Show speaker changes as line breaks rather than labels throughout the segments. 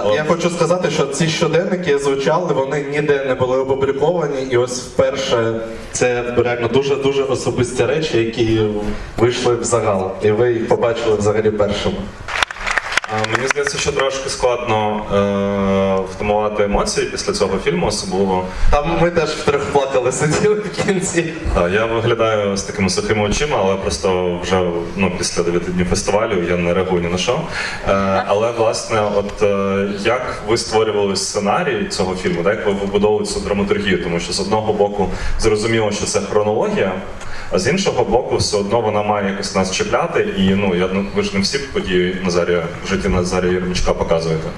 Так,
От.
я хочу сказати, що ці щоденники звучали, вони ніде не були опубліковані, і ось вперше це реально дуже дуже особисті речі, які вийшли в загал, і ви їх побачили взагалі першими.
Мені здається, що трошки складно е, втамувати емоції після цього фільму, особливо.
Там ми теж втрьох плакали, сиділи в кінці.
Та, я виглядаю з такими сухими очима, але просто вже ну, після 9 днів фестивалю я не реагую ні на що. Е, але власне, от е, як ви створювали сценарій цього фільму, так, як ви вибудовували цю драматургію? Тому що з одного боку зрозуміло, що це хронологія. А з іншого боку, все одно вона має якось нас чіпляти, і ну я ну ви ж не всі події Назарія в житті Назарія Єрмічка показуєте.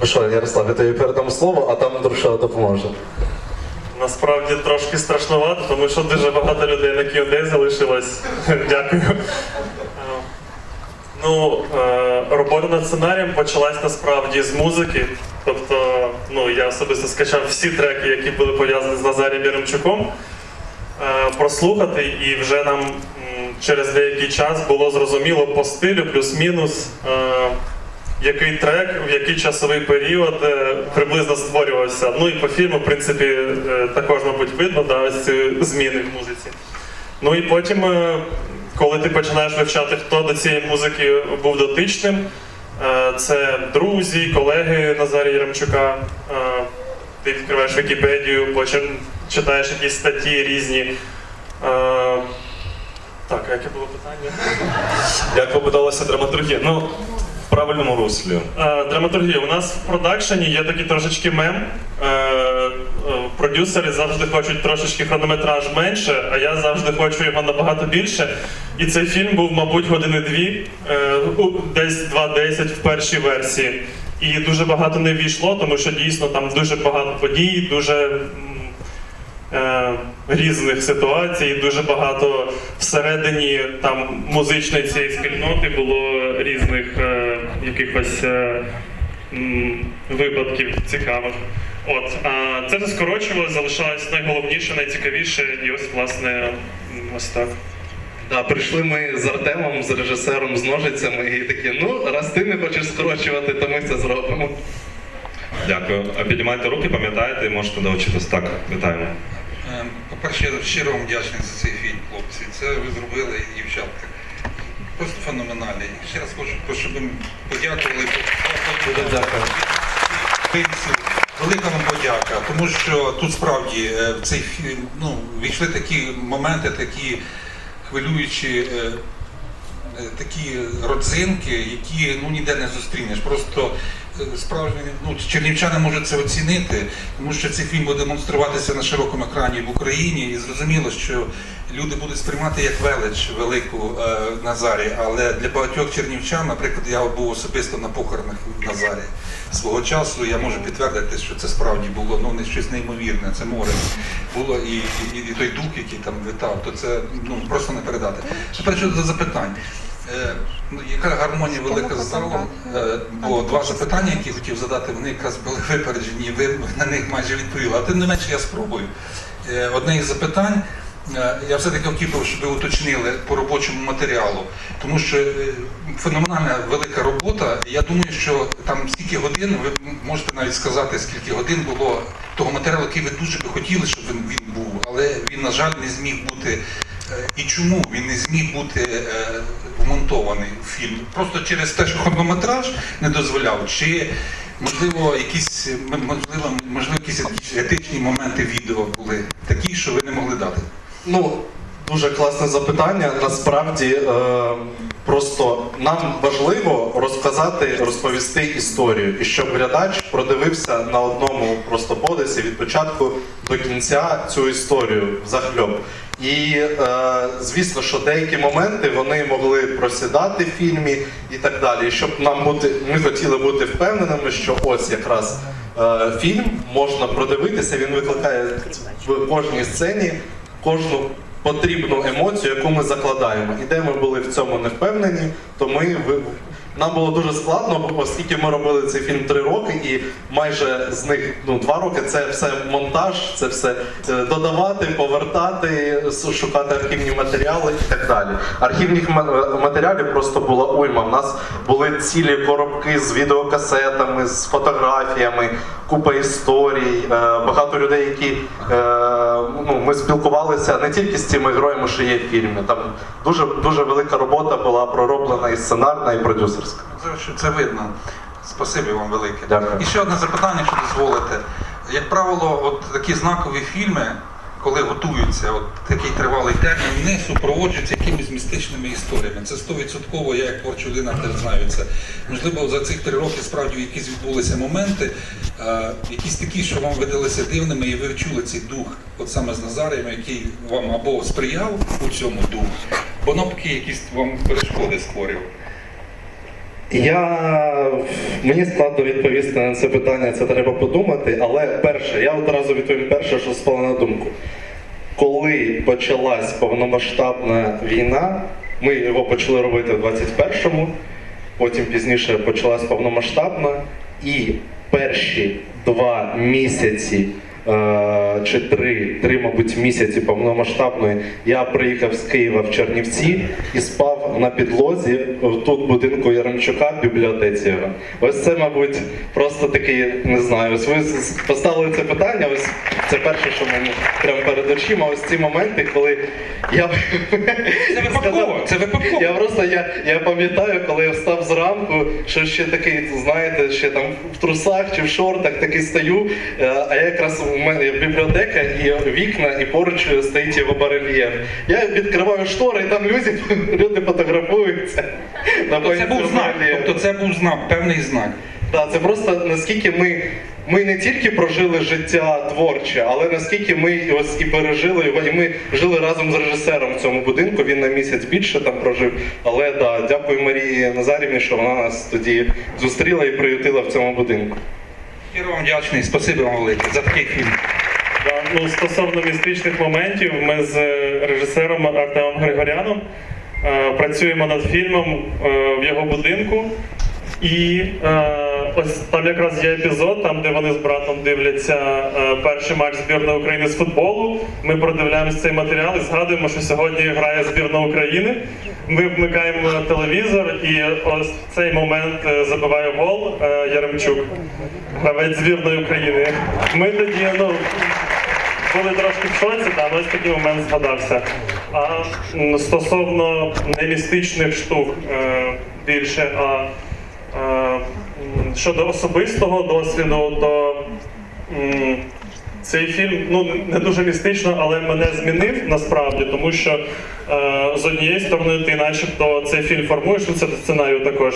Ну що, Ярослав, я тобі передам слово, а там Друша допоможе.
Насправді трошки страшновато, тому що дуже багато людей на Київдей залишилось. Дякую. Е, Ну, е, робота над сценарієм почалась насправді з музики. Тобто, ну, я особисто скачав всі треки, які були пов'язані з Назарієм Яремчуком, е, прослухати, і вже нам через деякий час було зрозуміло по стилю, плюс-мінус, е, який трек, в який часовий період е, приблизно створювався. Ну і по фільму, в принципі, е, також, мабуть, видно да, ось ці зміни в музиці. Ну і потім, е, коли ти починаєш вивчати, хто до цієї музики був дотичним, е, це друзі, колеги Назарія Яремчука. Ти відкриваєш Вікіпедію, потім читаєш якісь статті різні. Е, Так, а яке було питання?
Як побудовалася драматургія? Ну, в правильному руслі.
Е, Драматургія. У нас в продакшені є такий трошечки мем. Е, е, Продюсери завжди хочуть трошечки хронометраж менше, а я завжди хочу його набагато більше. І цей фільм був, мабуть, години дві, е, у- десь 2.10 в першій версії. І дуже багато не війшло, тому що дійсно там дуже багато подій, дуже. е, різних ситуацій, дуже багато всередині там музичної цієї спільноти було різних е, якихось е, випадків цікавих. От, а це все скорочувалося, залишалось найголовніше, найцікавіше, і ось власне ось так.
Да, прийшли ми з Артемом, з режисером, з ножицями, і такі, ну, раз ти не хочеш скорочувати, то ми це зробимо.
Дякую. А піднімайте руки, пам'ятаєте і можете долучитись. Так, вітаємо.
Ем, По-перше, я щиро вам вдячний за цей фільм, хлопці. Це ви зробили, дівчатка. Просто феноменально. І ще раз хочу, щоб ви подякували.
Дуже дякую.
Велика вам подяка, тому що тут справді е, в цей фільм ну, війшли такі моменти, такі хвилюючі, е, е, такі родзинки, які ну, ніде не зустрінеш. Просто е, справжні ну, чернівчани можуть це оцінити, тому що цей фільм буде демонструватися на широкому екрані в Україні, і зрозуміло, що люди будуть сприймати як велич велику е, Назарі. Але для багатьох чернівчан, наприклад, я був особисто на похоронах в Назарі свого часу. Я можу підтвердити, що це справді було ну не щось неймовірне. Це море було і, і, і той дух, який там витав, то це ну просто не передати. Тепер щодо запитань. Е, ну, яка гармонія велика з залом? Е, бо два запитання, які хотів задати, вони якраз були випереджені, ви на них майже відповіли. А тим не менше я спробую. Е, одне із запитань. Е, Я все-таки хотів, би, щоб ви уточнили по робочому матеріалу, тому що е, феноменальна велика робота. Я думаю, що там скільки годин, ви можете навіть сказати, скільки годин було того матеріалу, який ви дуже би хотіли, щоб він, був, але він, на жаль, не зміг бути. Е, І чому він не зміг бути вмонтований в фільм? Просто через те, що хронометраж не дозволяв, чи можливо якісь можливо, можливо, якісь етичні моменти відео були такі, що ви не могли дати?
Ну, дуже класне запитання. Насправді, е, просто нам важливо розказати, розповісти історію, і щоб глядач продивився на одному просто подисі від початку до кінця цю історію захльоп. І е, звісно, що деякі моменти вони могли просідати в фільмі і так далі. І щоб нам бути, ми хотіли бути впевненими, що ось якраз е, фільм можна продивитися, він викликає в кожній сцені кожну потрібну емоцію, яку ми закладаємо. І де ми були в цьому не впевнені, то ми Нам було дуже складно, оскільки ми робили цей фільм три роки, і майже з них ну два роки це все монтаж, це все е, додавати, повертати, шукати архівні матеріали і так далі. Архівних ма- матеріалів просто була уйма. У нас були цілі коробки з відеокасетами, з фотографіями, купа історій, е, багато людей, які е, ну, ми спілкувалися не тільки з цими героями, що є в фільмі. Там дуже дуже велика робота була пророблена і сценарна, і продюсерська.
Це, що це видно. Спасибі вам велике.
Дякую.
І ще одне запитання, що дозволите. Як правило, от такі знакові фільми, коли готуються, от такий тривалий термін, вони супроводжуються якимись містичними історіями. Це стовідсотково, я як творча людина теж знаю це. Можливо, за цих три роки справді якісь відбулися моменти, е, якісь такі, що вам видалися дивними, і ви чули цей дух, от саме з Назарієм, який вам або сприяв у цьому духу, або навпаки, якісь вам перешкоди створював.
Я мені складно відповісти на це питання, це треба подумати. Але перше, я одразу відповім перше, що спало на думку. Коли почалась повномасштабна війна, ми його почали робити в 21-му, потім пізніше почалась повномасштабна, і перші два місяці. Е, Чи три, три, мабуть, місяці повномасштабної я приїхав з Києва в Чернівці і спав на підлозі в тут будинку Яремчука в бібліотеці. Ось це, мабуть, просто такий, не знаю. Ось ви поставили це питання. Ось це перше, що мені прямо перед очима. Ось ці моменти, коли я
Це випадково, це випадково.
я просто я, я пам'ятаю, коли я встав зранку, що ще такий, знаєте, ще там в трусах чи в шортах такий стою. е, А я якраз у мене бібліотека і вікна, і поруч стоїть його барельєф. Я відкриваю штори, і там люди, люди фотографуються.
Тобто це був знак. Тобто це був знак, певний знак.
Так, це просто наскільки ми. Ми не тільки прожили життя творче, але наскільки ми ось і пережили його, і ми жили разом з режисером в цьому будинку. Він на місяць більше там прожив. Але да, дякую Марії Назарівні, що вона нас тоді зустріла і приютила в цьому будинку.
Щиро вам вдячний, спасибі вам велике за такий фільм.
Да, ну, стосовно містичних моментів, ми з е, режисером Артемом Григоряном е, працюємо над фільмом е, в його будинку. І е, ось там якраз є епізод, там де вони з братом дивляться е, перший матч збірної України з футболу. Ми продивляємось цей матеріал і згадуємо, що сьогодні грає збірна України. Ми вмикаємо телевізор, і ось в цей момент е, забиває гол е, Яремчук, гравець збірної України. Ми тоді ну, були трошки в шоці, та ось такий момент згадався. А стосовно не містичних штук більше, а щодо особистого досвіду, то цей фільм ну не дуже містично, але мене змінив насправді, тому що е, з однієї сторони ти, начебто, цей фільм формуєш, ну це до сценарію також.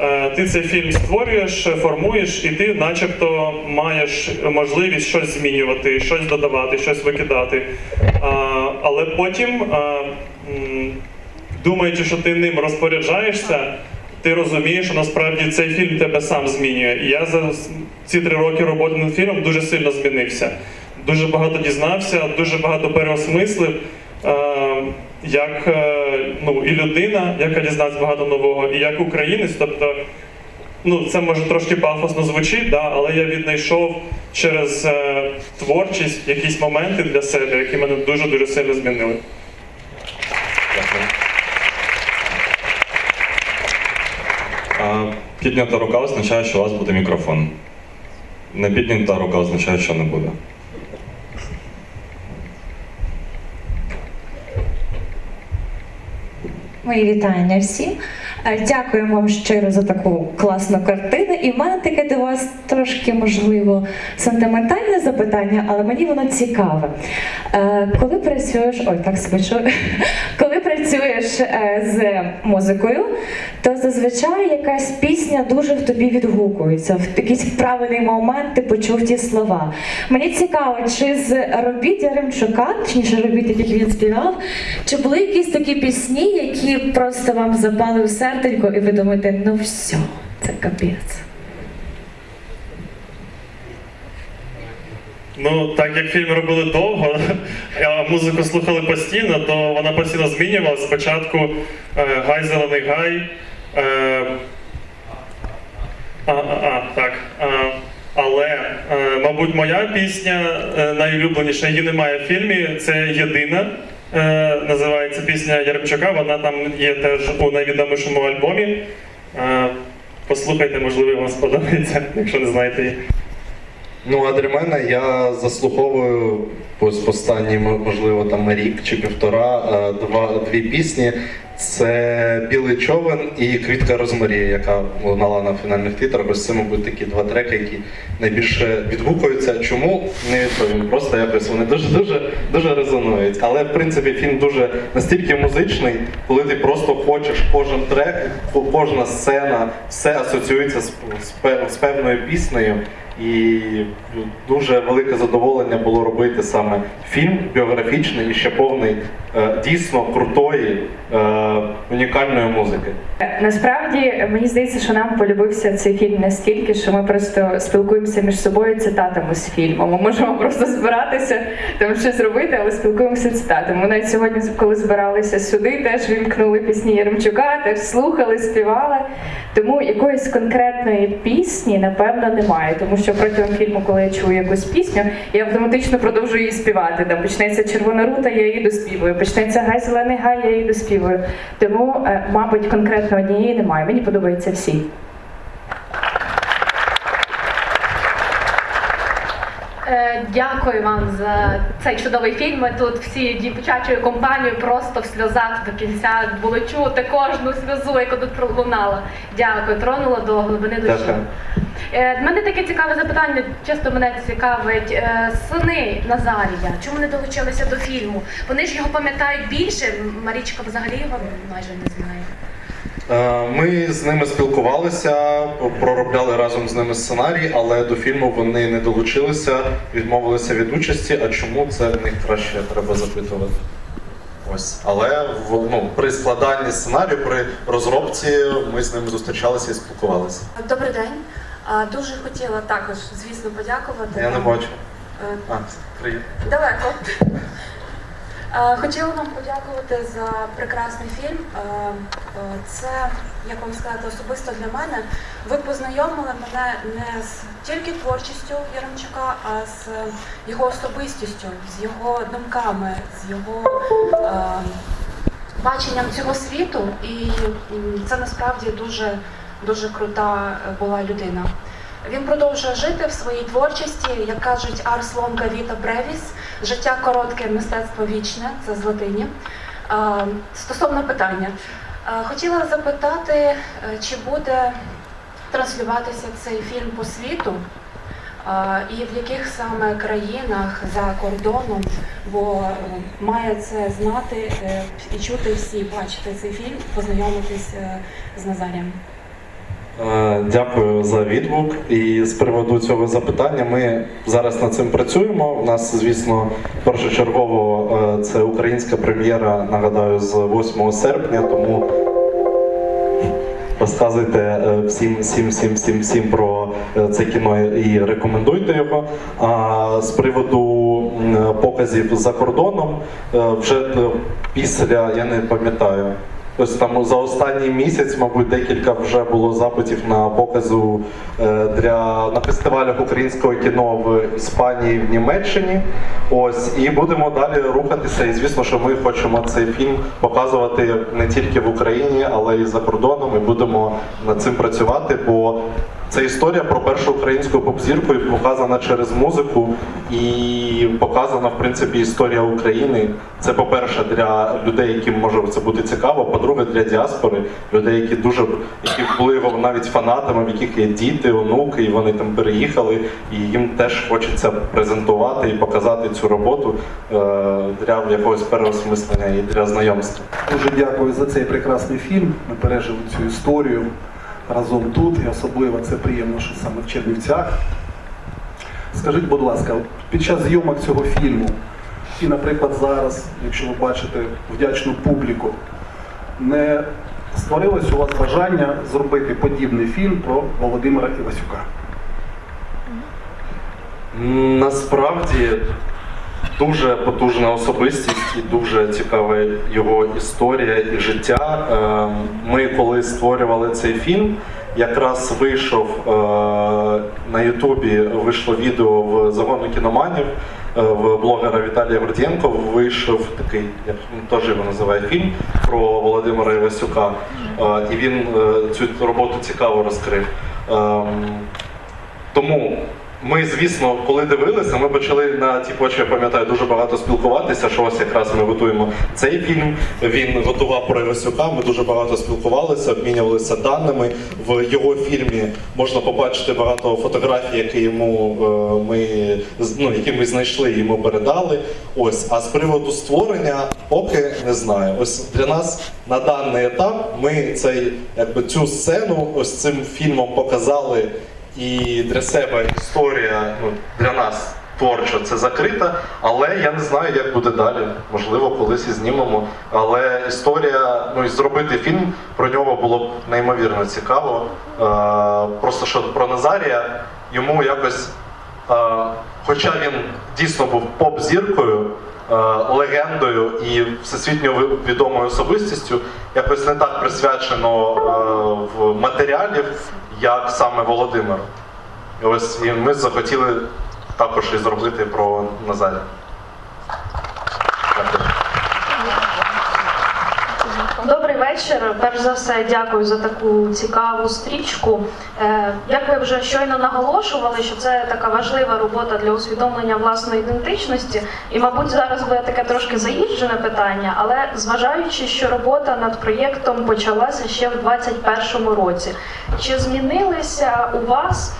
Е, Ти цей фільм створюєш, формуєш, і ти, начебто, маєш можливість щось змінювати, щось додавати, щось викидати. А, Але потім, м, думаючи, що ти ним розпоряджаєшся, ти розумієш, що насправді цей фільм тебе сам змінює. І я за ці три роки роботи над фільмом дуже сильно змінився. Дуже багато дізнався, дуже багато переосмислив. Е, як е, ну, і людина, яка дізналась багато нового, і як українець. Тобто, ну, це може трошки пафосно звучить, да, але я віднайшов через е, творчість якісь моменти для себе, які мене дуже-дуже сильно змінили.
Дякую. А, Піднята рука означає, що у вас буде мікрофон. Не піднята рука означає, що не буде.
Мої вітання всім. Е, Дякую вам щиро за таку класну картину. І в мене таке до вас трошки, можливо, сентиментальне запитання, але мені воно цікаве. Е, Коли працюєш, ой, так себе коли працюєш е, з музикою, то зазвичай якась пісня дуже в тобі відгукується. В якийсь правильний момент ти почув ті слова. Мені цікаво, чи з робіт Яремчука, точніше робіт, яких він співав, чи були якісь такі пісні, які просто вам запали в серденько, і ви думаєте, ну все, це капець.
Ну, так як фільм робили довго, а музику слухали постійно, то вона постійно змінювалася. Спочатку е, гай, зелений гай. Е, а, а, так. Але, е, мабуть, моя пісня найулюбленіша, її немає в фільмі. Це єдина. Називається пісня Яремчука. Вона там є теж у найвідомішому альбомі. Послухайте, можливо, вам сподобається, якщо не знаєте її.
Ну, а для мене я заслуховую ось останні, можливо, там рік чи півтора, е, два, дві пісні. Це Білий човен і Квітка Розмарія, яка лунала на фінальних титрах. Ось це, мабуть, такі два треки, які найбільше відгукуються. Чому не відповім? Просто якось вони дуже дуже дуже резонують. Але в принципі фільм дуже настільки музичний, коли ти просто хочеш кожен трек, ко- кожна сцена, все асоціюється з, з, з певною піснею. І дуже велике задоволення було робити саме фільм біографічний і ще повний е, дійсно крутої, е, унікальної музики.
Насправді мені здається, що нам полюбився цей фільм настільки, що ми просто спілкуємося між собою цитатами з фільму. Ми можемо просто збиратися там щось робити, але спілкуємося цитатами. Ми навіть сьогодні, коли збиралися сюди, теж вімкнули пісні Яремчука, теж слухали, співали. Тому якоїсь конкретної пісні, напевно, немає. Тому що протягом фільму, коли я чую якусь пісню, я автоматично продовжую її співати. Там почнеться червона рута, я її доспівую. Почнеться гай зелений гай, я її доспівую. Тому, е, мабуть, конкретно однієї немає. Мені подобаються всі.
Е, Дякую вам за цей чудовий фільм. Ми тут всі дівчачою компанією просто в сльозах до кінця було чути кожну сльозу, яка тут пролунала. Дякую, тронула до глибини душі. Е, в мене таке цікаве запитання, чисто мене цікавить. Е, сини Назарія, чому не долучилися до фільму? Вони ж його пам'ятають більше. Марічка взагалі його майже не знає.
Е, Ми з ними спілкувалися, проробляли разом з ними сценарій, але до фільму вони не долучилися, відмовилися від участі. А чому це в них краще треба запитувати? Ось, але в, ну, при складанні сценарію, при розробці ми з ними зустрічалися і спілкувалися.
Добрий день. А, Дуже хотіла також, звісно, подякувати.
Я не бачу.
Е,
А, привіт.
Далеко. Хотіла вам подякувати за прекрасний фільм. Е, Це, як вам сказати, особисто для мене. Ви познайомили мене не з тільки творчістю Яремчука, а з його особистістю, з його думками, з його е, баченням цього світу. І це насправді дуже, дуже крута е, була людина. Він продовжує жити в своїй творчості, як кажуть Арс Лонга Віта Бревіс, життя коротке, мистецтво вічне, це з латині. Стосовно питання, хотіла запитати, е, чи буде транслюватися цей фільм по світу, і в яких саме країнах за кордоном, бо е, має це знати е, і чути всі, бачити цей фільм, познайомитись е, з Назарієм.
Е, Дякую за відгук. І з приводу цього запитання ми зараз над цим працюємо. У нас, звісно, першочергово е, це українська прем'єра, нагадаю, з 8 серпня, тому розказуйте е, всім, всім, всім, всім, всім про е, це кіно і рекомендуйте його. А з приводу показів за кордоном, е, вже е, після, я не пам'ятаю. Ось там за останній місяць, мабуть, декілька вже було запитів на показу е, для на фестивалях українського кіно в Іспанії, в Німеччині. Ось і будемо далі рухатися. І звісно, що ми хочемо цей фільм показувати не тільки в Україні, але й за кордоном. І будемо над цим працювати, бо це історія про першу українську поп-зірку, показана через музику, і показана в принципі історія України. Це по-перше, для людей, яким може це бути цікаво. По-друге, для діаспори, людей, які дуже які були навіть фанатами, в яких є діти, онуки, і вони там переїхали, і їм теж хочеться презентувати і показати цю роботу е, для якогось переосмислення і для знайомства.
Дуже дякую за цей прекрасний фільм. Ми пережили цю історію разом тут, і особливо це приємно, що саме в Чернівцях. Скажіть, будь ласка, під час зйомок цього фільму, і, наприклад, зараз, якщо ви бачите вдячну публіку, не створилось у вас бажання зробити подібний фільм про Володимира Івасюка?
Насправді дуже потужна особистість і дуже цікава його історія і життя. Е, Ми, коли створювали цей фільм, якраз вийшов е, на Ютубі вийшло відео в загону кіноманів. е, В блогера Віталія Гордієнко вийшов такий, як теж його називає фільм про Володимира Івасюка. Е, І він цю роботу цікаво розкрив. Ем, Тому ми, звісно, коли дивилися, ми почали на ті почві, я пам'ятаю, дуже багато спілкуватися, що ось якраз ми готуємо цей фільм. Він готував про Івасюка, ми дуже багато спілкувалися, обмінювалися даними. В його фільмі можна побачити багато фотографій, які йому е, ми ну, які ми знайшли йому передали. Ось, а з приводу створення, поки не знаю. Ось для нас на даний етап ми цей, якби цю сцену ось цим фільмом показали. І для себе історія ну, для нас творчо це закрита, але я не знаю, як буде далі. Можливо, колись і знімемо. Але історія, ну і зробити фільм про нього було б неймовірно цікаво. Е, просто що про Назарія йому якось, е, хоча він дійсно був поп-зіркою, легендою і всесвітньо відомою особистістю, якось не так присвячено е, в матеріалів, як саме Володимир. І ось і ми захотіли також і зробити про Назарія. Дякую.
Добрий вечір. Перш за все, дякую за таку цікаву стрічку. Е, Як ви вже щойно наголошували, що це така важлива робота для усвідомлення власної ідентичності. І, мабуть, зараз буде таке трошки заїжджене питання, але зважаючи, що робота над проєктом почалася ще в 2021 році, чи змінилися у вас?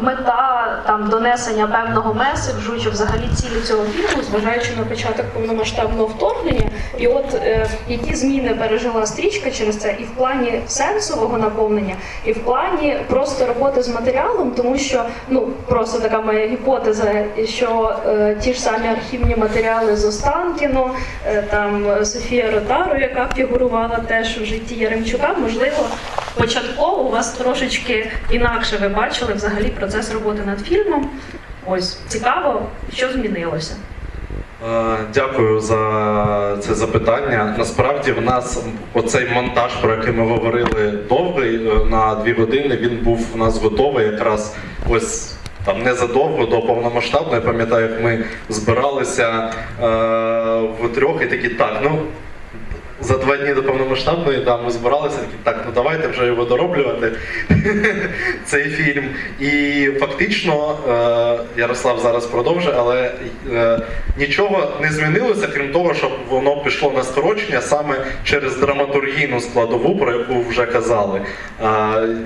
Мета там донесення певного меседжу чи взагалі цілі цього фільму, зважаючи на початок повномасштабного вторгнення, і от е, які зміни пережила стрічка через це, і в плані сенсового наповнення, і в плані просто роботи з матеріалом, тому що ну просто така моя гіпотеза, що е, ті ж самі архівні матеріали з Останкіно, е, там Софія Ротару, яка фігурувала теж в житті Яремчука, можливо, початково у вас трошечки інакше ви бачили взагалі процес роботи над фільмом. Ось цікаво, що змінилося.
Е, Дякую за це запитання. Насправді, в нас оцей монтаж, про який ми говорили довгий е, на дві години, він був у нас готовий якраз ось. Там незадовго до повномасштабної, пам'ятаю, як ми збиралися е, в трьох і такі, так, ну за два дні до повномасштабної да, ми збиралися такі, так, ну давайте вже його дороблювати, цей фільм. І фактично, е, Ярослав зараз продовжує, але е, нічого не змінилося, крім того, щоб воно пішло на скорочення саме через драматургійну складову, про яку вже казали. Е, е,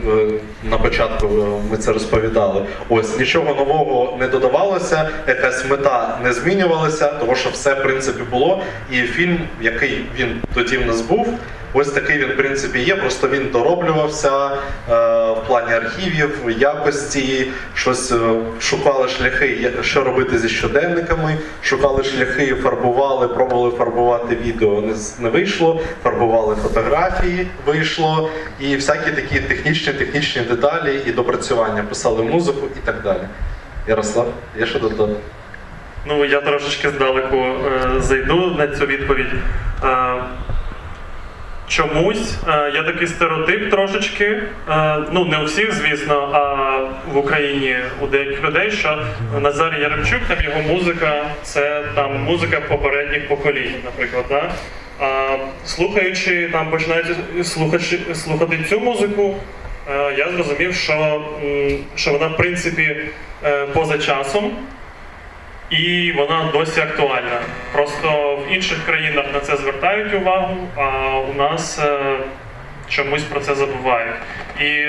на початку е, ми це розповідали. Ось нічого нового не додавалося, якась мета не змінювалася, тому що все в принципі було. І фільм, який він тоді в нас був, ось такий він в принципі є. Просто він дороблювався е, в плані архівів, якості, щось е, шукали шляхи, що робити зі щоденниками, шукали шляхи, фарбували, пробували фарбувати відео. Не, не вийшло, фарбували фотографії, вийшло, і всякі такі технічні, технічні деталі і допрацювання. Писали музику і так далі. Ярослав, є що додати?
Ну, я трошечки здалеку е, зайду на цю відповідь. Е, чомусь е, є такий стереотип трошечки, е, ну не у всіх, звісно, а в Україні у деяких людей, що Назарій Яремчук, там його музика, це там музика попередніх поколінь, наприклад. Да? А слухаючи, там починаючи слухачі, слухати цю музику, е, я зрозумів, що, що вона в принципі е, поза часом. І вона досі актуальна. Просто в інших країнах на це звертають увагу, а у нас е, чомусь про це забувають. І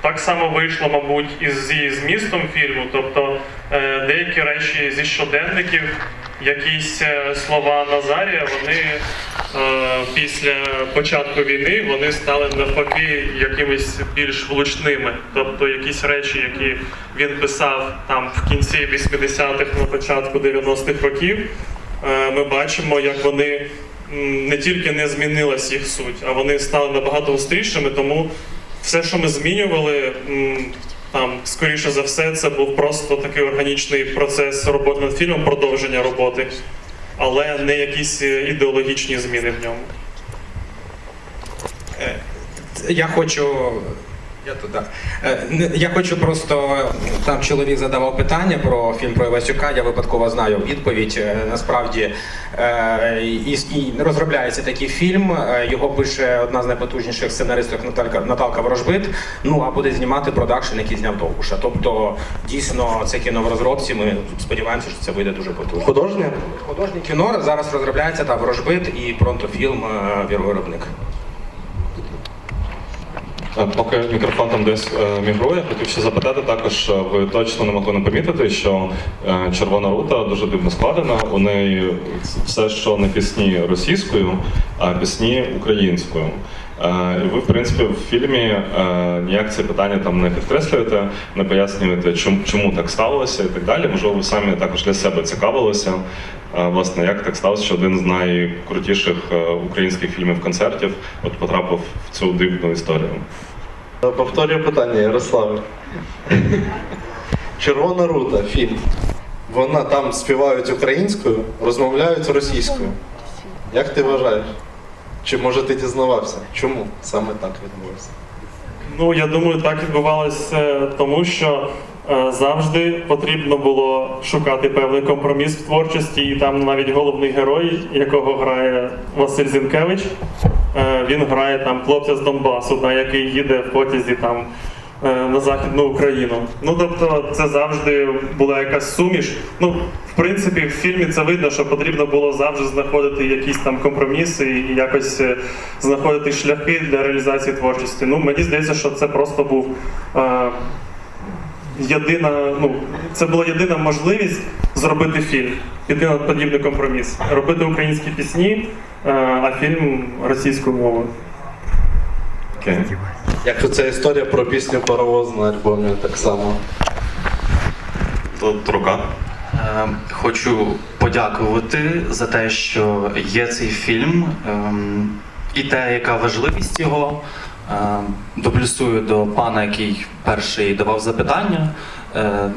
так само вийшло, мабуть, і зі змістом фільму. Тобто е, деякі речі зі щоденників, якісь е, слова Назарія, вони е, після початку війни вони стали навпаки якимись більш влучними. Тобто якісь речі, які він писав там в кінці 80-х, на початку 90-х років, ми бачимо, як вони не тільки не змінилась їх суть, а вони стали набагато гострішими, тому все, що ми змінювали, там, скоріше за все, це був просто такий органічний процес роботи над фільмом, продовження роботи, але не якісь е, ідеологічні зміни в ньому.
Я хочу Я тут, так. Е, Я хочу просто там чоловік задавав питання про фільм про Івасюка. Я випадково знаю відповідь. Е, Насправді е, і, і розробляється такий фільм. е, Його пише одна з найпотужніших сценаристок Наталька Наталка Ворожбит. Ну а буде знімати продакшн, який зняв Довбуша. Тобто дійсно це кіно в розробці. Ми сподіваємося, що це вийде дуже потужно.
Художнє?
Художнє кіно зараз розробляється та Ворожбит і пронтофільм е, виробник.
Е, Поки мікрофон там десь е, мігрує, хотів ще запитати також, е, ви точно не могли не помітити, що е, червона рута дуже дивно складена. У неї все, що не пісні російською, а пісні українською. Е, І ви, в принципі, в фільмі е, ніяк це питання там не підкреслюєте, не пояснюєте, чому, так сталося і так далі. Можливо, ви самі також для себе цікавилися. е, Власне, як так сталося, що один з найкрутіших е, українських фільмів концертів от потрапив в цю дивну історію.
Повторюю питання, Ярославе. Червона рута, фільм. Вона там співають українською, розмовляють російською. Як ти вважаєш? Чи може ти дізнавався? Чому саме так відбулося?
Ну, я думаю, так відбувалося тому, що е, завжди потрібно було шукати певний компроміс в творчості, і там навіть головний герой, якого грає Василь Зінкевич, він грає там хлопця з Донбасу, на який їде в потязі там. е, На західну Україну. Ну тобто, це завжди була якась суміш. Ну, в принципі, в фільмі це видно, що потрібно було завжди знаходити якісь там компроміси і якось е, знаходити шляхи для реалізації творчості. Ну, мені здається, що це просто був е, єдина, ну, це була єдина можливість зробити фільм, на подібний компроміс, робити українські пісні, е, а фільм російською мовою.
Окей.
Як це історія про пісню Паровоз на альбомі так само.
Тут рука.
Е, Хочу подякувати за те, що є цей фільм, ем, і те, яка важливість його. Е, Доплюсую до пана, який перший давав запитання. Е,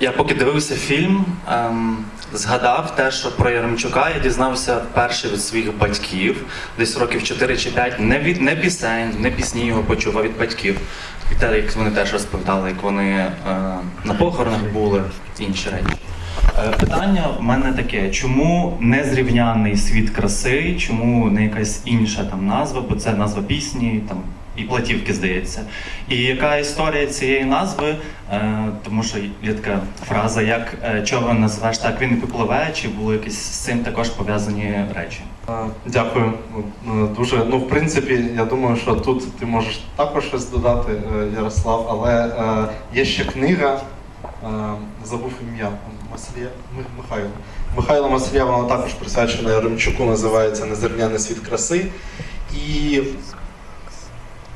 Я поки дивився фільм, ем, згадав те, що про Яремчука я дізнався вперше від своїх батьків, десь років 4 чи 5. Не від не пісень, не пісні його почув, а від батьків. І те, як вони теж розповідали, як вони е, на похоронах були, інші речі. Е, Питання в мене таке: чому незрівнянний світ краси, чому не якась інша там назва, бо це назва пісні там і платівки, здається. І яка історія цієї назви? Е, тому що є така фраза, як е, човен назвеш так, він і попливе, чи були якісь з цим також пов'язані речі?
Е, Дякую. Дуже. Ну, в принципі, я думаю, що тут ти можеш також щось додати, Ярослав, але є ще книга, забув ім'я Масілія Михайло. Михайло Масілія, вона також присвячена Яремчуку, називається Незерняний світ краси. І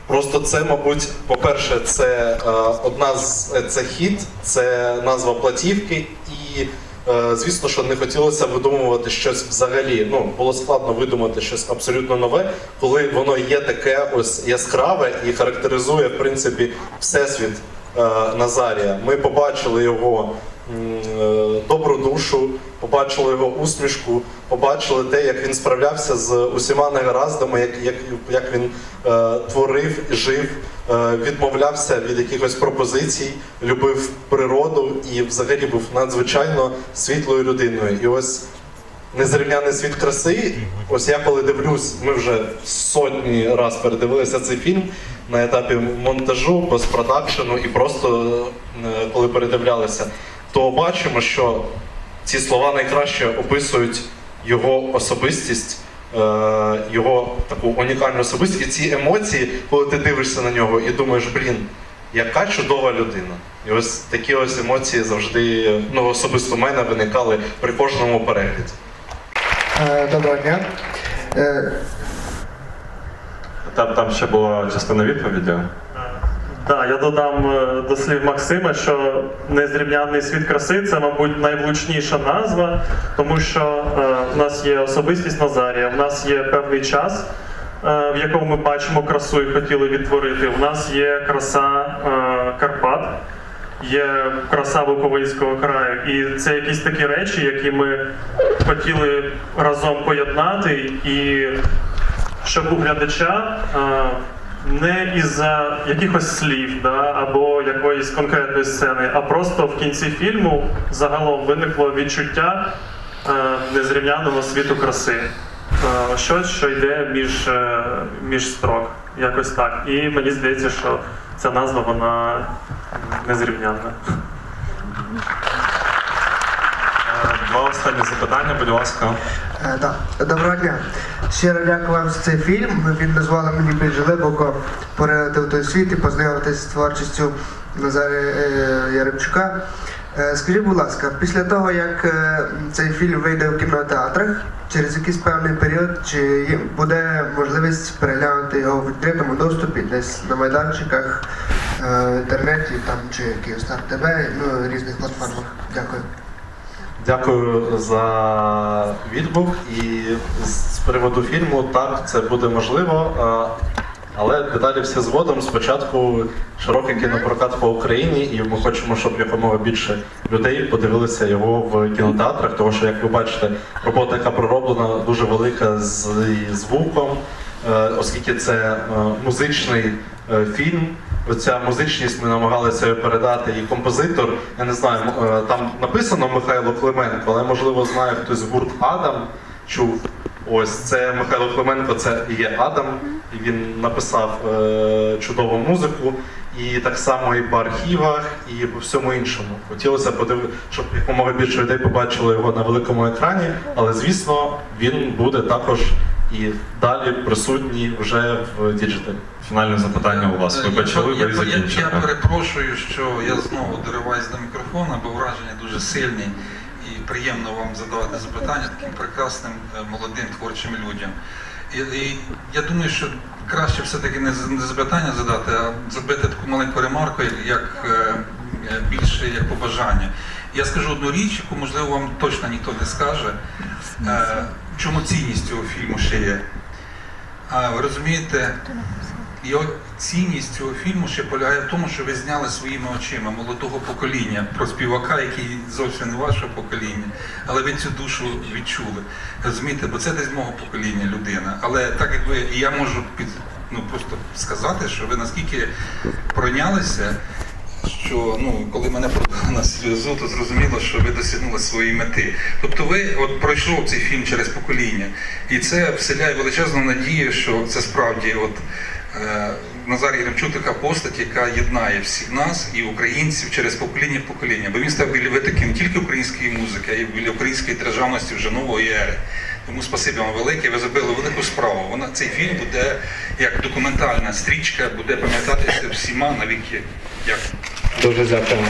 Просто це, мабуть, по-перше, це е, одна з це хіт, це назва платівки, і е, звісно, що не хотілося видумувати щось взагалі. Ну було складно видумати щось абсолютно нове, коли воно є таке ось яскраве і характеризує в принципі всесвіт е, Назарія. Ми побачили його е, добру душу, побачили його усмішку, побачили те, як він справлявся з усіма негараздами, як, як, як він е, творив, жив, е, відмовлявся від якихось пропозицій, любив природу і взагалі був надзвичайно світлою людиною. І ось незрівняний світ краси. Ось я коли дивлюсь, ми вже сотні раз передивилися цей фільм на етапі монтажу, постпродакшену і просто е, коли передивлялися, то бачимо, що ці слова найкраще описують його особистість, е, його таку унікальну особистість і ці емоції, коли ти дивишся на нього і думаєш, блін, яка чудова людина. І ось такі ось емоції завжди ну, особисто в мене виникали при кожному перегляді.
Е, Доброго дня. Е,
Там, там ще була частина відповіді.
Так, я додам е, до слів Максима, що незрівнянний світ краси це, мабуть, найвлучніша назва, тому що е, в нас є особистість Назарія, в нас є певний час, е, в якому ми бачимо красу і хотіли відтворити. У нас є краса Карпат, є краса Буковинського краю. І це якісь такі речі, які ми хотіли разом поєднати, і щоб у глядача. Не із-за якихось слів да, або якоїсь конкретної сцени, а просто в кінці фільму загалом виникло відчуття е, незрівняного світу краси. Е, щось, що йде між, е, між строк. Якось так. І мені здається, що ця назва вона незрівнянна.
Е, Два останні запитання, будь ласка.
Е, да. Доброго дня. Щиро дякую вам за цей фільм. Він дозволив мені більш глибоко поринути в той світ і познайомитися з творчістю Назарія е, Яремчука. Е, Скажіть, будь ласка, після того, як е, цей фільм вийде в кінотеатрах, через якийсь певний період, чи буде можливість переглянути його в відкритому доступі, десь на майданчиках, в інтернеті там, чи Київстар ТВ, ну, різних платформах? Дякую.
Дякую за відгук. І з приводу фільму, так, це буде можливо. Але деталі всі згодом. Спочатку широкий кінопрокат по Україні, і ми хочемо, щоб якомога більше людей подивилися його в кінотеатрах, тому що, як ви бачите, робота, яка пророблена, дуже велика з звуком, е, оскільки це е, музичний е, фільм. Оця музичність ми намагалися передати. І композитор, я не знаю, е, там написано Михайло Клименко, але можливо знає хтось гурт Адам чув. Ось це Михайло Клименко, це є Адам, і він написав е, чудову музику. І так само і по архівах, і по всьому іншому. Хотілося подивитися, щоб якомога більше людей побачили його на великому екрані, але звісно, він буде також і далі присутній вже в діджиталі.
Фінальне запитання у вас. Ви почали,
Е, я,
ви
я, я, перепрошую, що я знову дориваюсь до мікрофона, бо враження дуже сильні і приємно вам задавати запитання таким прекрасним е, молодим творчим людям. І, і я думаю, що краще все-таки не, запитання задати, а зробити таку маленьку ремарку, як е, більше як побажання. Я скажу одну річ, яку можливо вам точно ніхто не скаже. Чому цінність цього фільму ще є? А, ви розумієте, його цінність цього фільму ще полягає в тому, що ви зняли своїми очима молодого покоління про співака, який зовсім не вашого покоління, але ви цю душу відчули. Розумієте, бо це десь мого покоління людина. Але так як ви, я можу під, ну, просто сказати, що ви наскільки пройнялися, що ну, коли мене продали на сльозу, то зрозуміло, що ви досягнули своєї мети. Тобто ви от пройшов цей фільм через покоління, і це вселяє величезну надію, що це справді от. Е, Назар Єремчук така постать, яка єднає всіх нас і українців через покоління в покоління. Бо він став біля витоки не тільки української музики, а й біля української державності вже нової ери. Тому спасибі вам велике, ви зробили велику справу. Вона цей фільм буде як документальна стрічка, буде пам'ятатися всіма на віки. Дякую.
Дуже дякую.